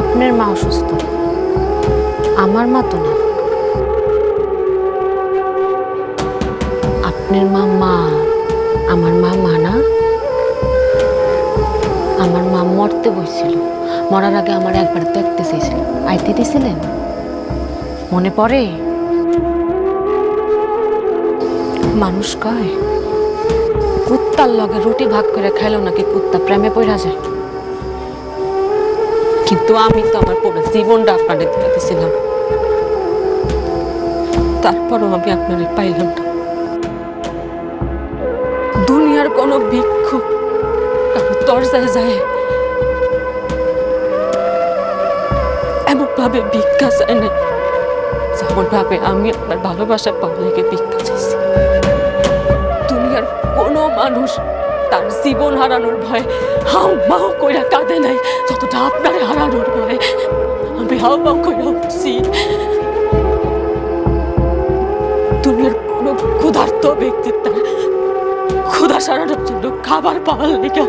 আপনার মা অসুস্থ। আমার মা তো না। আপনার মা মা, আমার মা মা না। আমার মা মরতে বসছিল। মরার আগে আমার একবার দেখতে চেয়েছিল। আইতে দিছিলেন মনে পড়ে? মানুষ কয়, কুত্তার লগে রুটি ভাগ করে খাইলো নাকি কুত্তা প্রেমে পড়া যায়। কিন্তু আমি তো আমার পুরো জীবনটা আপনাদের দিতেছিলাম তারপরও আমি আপনারে পাইলাম না দুনিয়ার কোনো ভিক্ষুক কারও দরজায় যায় এমন ভাবে ভিক্ষা চায় না যেমন ভাবে আমি আপনার ভালোবাসা লেগে ভিক্ষা চাইছি। দুনিয়ার কোনো মানুষ জীবন হারানোর ভয় হাউ মাউ কইরা কাঁদে নাই, যতটা আপনার হারানোর ভয়। আমি হাউ মাউ কইরা উঠছি। দুনিয়ার কোনো ক্ষুধার্ত ব্যক্তি তার ক্ষুধা সারানোর জন্য খাবার পাওয়ার লেগে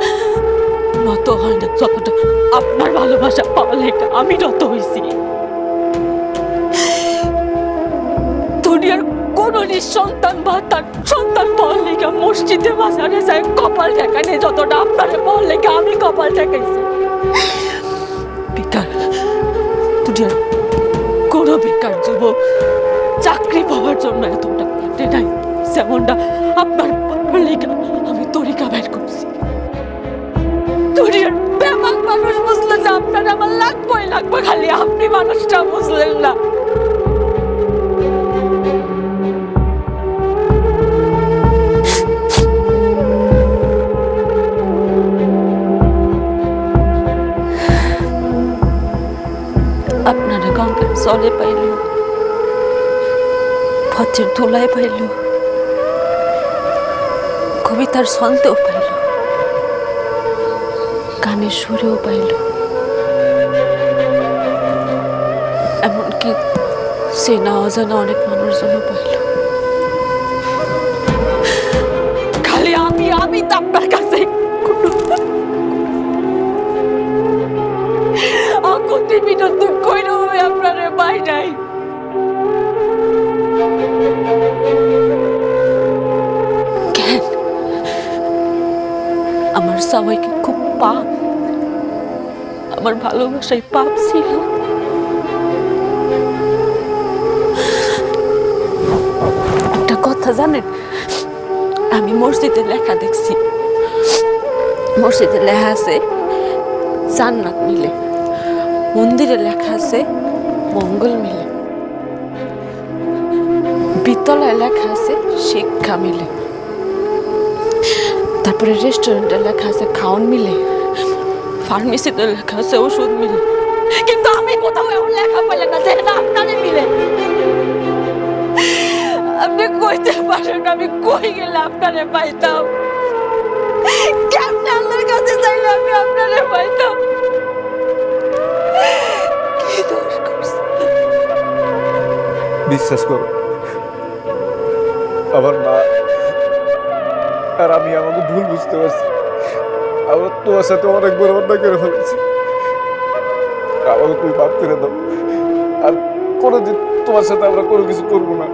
নত হয় না, যতটা আপনার ভালোবাসা পাওয়ার লেগে আমি নত হয়েছি কোন নিঃসন্তান বা তার সন্তান পাওয়ার লেগে মসজিদে বাজারে যায়, কপাল ঠেকানে যতটা। আপনার পাওয়ার লেগে আমি কপাল ঠেকাইছি বেকার দুনিয়ার কোন বেকার যুবক চাকরি পাওয়ার জন্য এতটা কাটে নাই। যেমনটা আপনার পাওয়ার লেগে আমি তরিকা বের করছি। দুনিয়ার বেমাক মানুষ বুঝলো যে আপনার আমার লাগবই লাগবে, খালি আপনি মানুষটা বুঝলেন না। জলে পাইল। পথের ধুলায় পাইল। কবিতার ছন্দেও পাইল। গানের সুরেও পাইল। এমনকি সে চেনা অজানা অনেক মানুষজনও পাইল। খালি আমি আমি তো আপনার কাছে আমার সবাইকে খুব পাপ আমার ভালোবাসায় পাপ ছিল। একটা কথা জানেন, আমি মসজিদে লেখা দেখছি। মসজিদে লেখা আছে, জান্নাত মিলে। মন্দিরে লেখা আছে, মঙ্গল মিলে। বিতলায় লেখা আছে, শিক্ষা মিলে। তারপরে রেস্টুরেন্টে লেখা আছে, খাওন মিলে। ফার্মেসিতে লেখা ওষুধ মিলে। কিন্তু আমি কোথাও এমন লেখা পেলে না যে না আপনারে মিলে। আপনি কইতে পারেন আমি কই গেলে আপনারে পাইতাম। কেমন আল্লাহর কাছে চাইলে আমি আপনারে পাইতাম? বিশ্বাস করো আমার মা আর আমি আমাকে ভুল বুঝতে পারছি। আমার তোমার সাথে অনেক বড় অন্যায় করে ফেলেছি। আমাকে তুমি মাফ করে দাও। আর কোনোদিন তোমার সাথে আমরা কোনো কিছু করব না।